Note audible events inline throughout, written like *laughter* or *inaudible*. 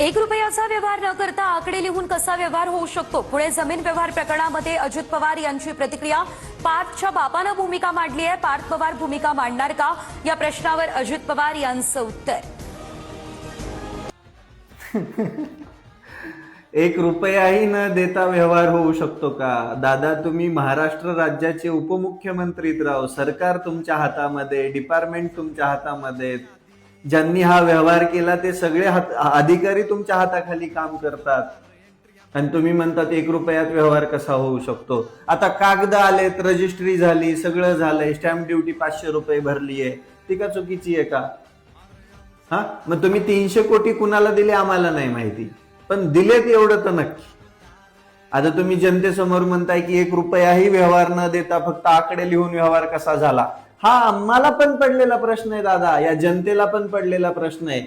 एक रुपयाचा व्यवहार न करता आकडे लिहून कसा व्यवहार होऊ शकतो? पुणे जमीन व्यवहार प्रकरणामध्ये अजित पवार यांची प्रतिक्रिया. पार्थच्या बापानं भूमिका मांडली आहे. पार्थ पवार भूमिका मांडणार का? या प्रश्नावर अजित पवार यांचं उत्तर. *laughs* एक रुपयाही न देता व्यवहार होऊ शकतो का? दादा तुम्ही महाराष्ट्र राज्याचे उपमुख्यमंत्रीत राहो. सरकार तुमच्या हातामध्ये डिपार्टमेंट तुमच्या हातामध्ये. ज्यांनी हा व्यवहार केला ते सगळे हात अधिकारी तुमच्या हाताखाली काम करतात. आणि तुम्ही म्हणतात एक रुपयात व्यवहार कसा होऊ शकतो? आता कागद आलेत रजिस्ट्री झाली सगळं झालंय स्टॅम्प ड्युटी पाचशे रुपये भरली आहे. ती का चुकीची आहे का? हा? मग तुम्ही तीनशे कोटी कुणाला दिले आम्हाला नाही माहिती. पण दिलेत एवढं तर नक्की. आता तुम्ही जनतेसमोर म्हणताय की एक रुपयाही व्यवहार न देता फक्त आकडे लिहून व्यवहार कसा झाला? हा आम्हाला पण पडलेला प्रश्न आहे दादा. या जनतेला पण पडलेला प्रश्न आहे.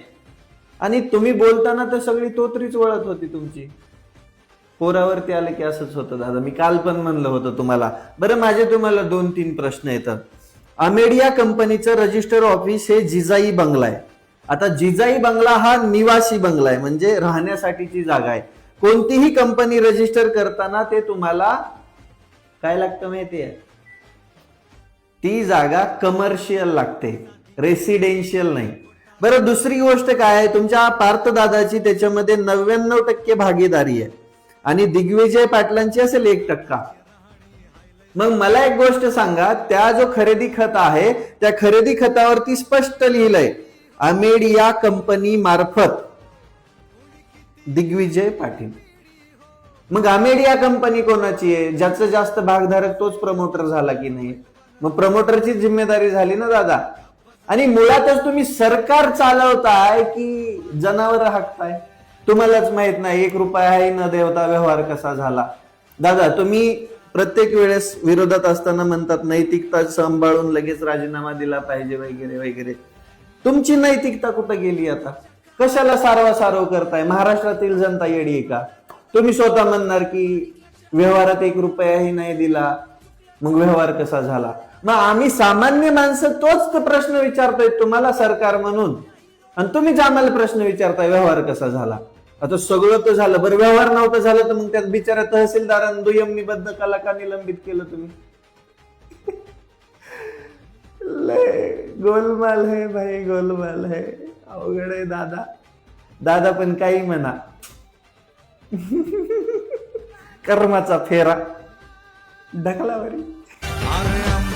आणि तुम्ही बोलताना तर सगळी तोत्रीच वळत होती तुमची. पोरावरती आलं की असंच होतं दादा. मी काल पण म्हणलं होतं तुम्हाला. बरं माझे तुम्हाला दोन तीन प्रश्न येतात. अमेडिया कंपनीचं रजिस्टर ऑफिस हे जिजाई बंगला आहे. आता जिजाई बंगला हा निवासी बंगला आहे म्हणजे राहण्यासाठीची जागा आहे. कोणतीही कंपनी रजिस्टर करताना ते तुम्हाला काय लागतं माहितीये? ती जागा कमर्शियल लागते. रेसिडेन्शियल नाही. बरं दुसरी गोष्ट काय आहे? तुमच्या पार्थदादाची त्याच्यामध्ये नव्याण्णव टक्के भागीदारी आहे. आणि दिग्विजय पाटलांची असेल एक टक्का. मग मला एक गोष्ट सांगा त्या जो खरेदी खत आहे त्या खरेदी खतावरती स्पष्ट लिहिलंय अमेडिया कंपनी मार्फत. दिग्विजय पाटील. मग अमेडिया कंपनी कोणाची आहे? ज्याचं जास्त भागधारक तोच प्रमोटर झाला की नाही? मग प्रमोटरची जिम्मेदारी झाली ना दादा? आणि मुळातच तुम्ही सरकार चालवताय की जनावर हाकताय? तुम्हालाच माहीत नाही एक रुपयाही न देवता व्यवहार कसा झाला? दादा तुम्ही प्रत्येक वेळेस विरोधात असताना म्हणतात नैतिकता सांभाळून लगेच राजीनामा दिला पाहिजे वगैरे वगैरे. तुमची नैतिकता कुठं गेली आता? कशाला सारवा सारव करताय? महाराष्ट्रातील जनता येडी का? तुम्ही स्वतः म्हणणार की व्यवहारात एक रुपयाही नाही दिला मग व्यवहार कसा झाला? मग आम्ही सामान्य माणसं तोच तर प्रश्न विचारतोय तुम्हाला सरकार म्हणून. आणि तुम्हीच आम्हाला प्रश्न विचारताय व्यवहार कसा झाला? आता सगळं तर झालं बरं व्यवहार नव्हतं झालं तर मग त्यात बिचारा तहसीलदारांना दुय्यम निबद्ध कला का निलंबित केलं तुम्ही. *laughs* लय गोलमाल है भाई गोलमाल है. अवघड आहे दादा. दादा पण काही म्हणा. *laughs* कर्माचा फेरा. ढकलावरी अरे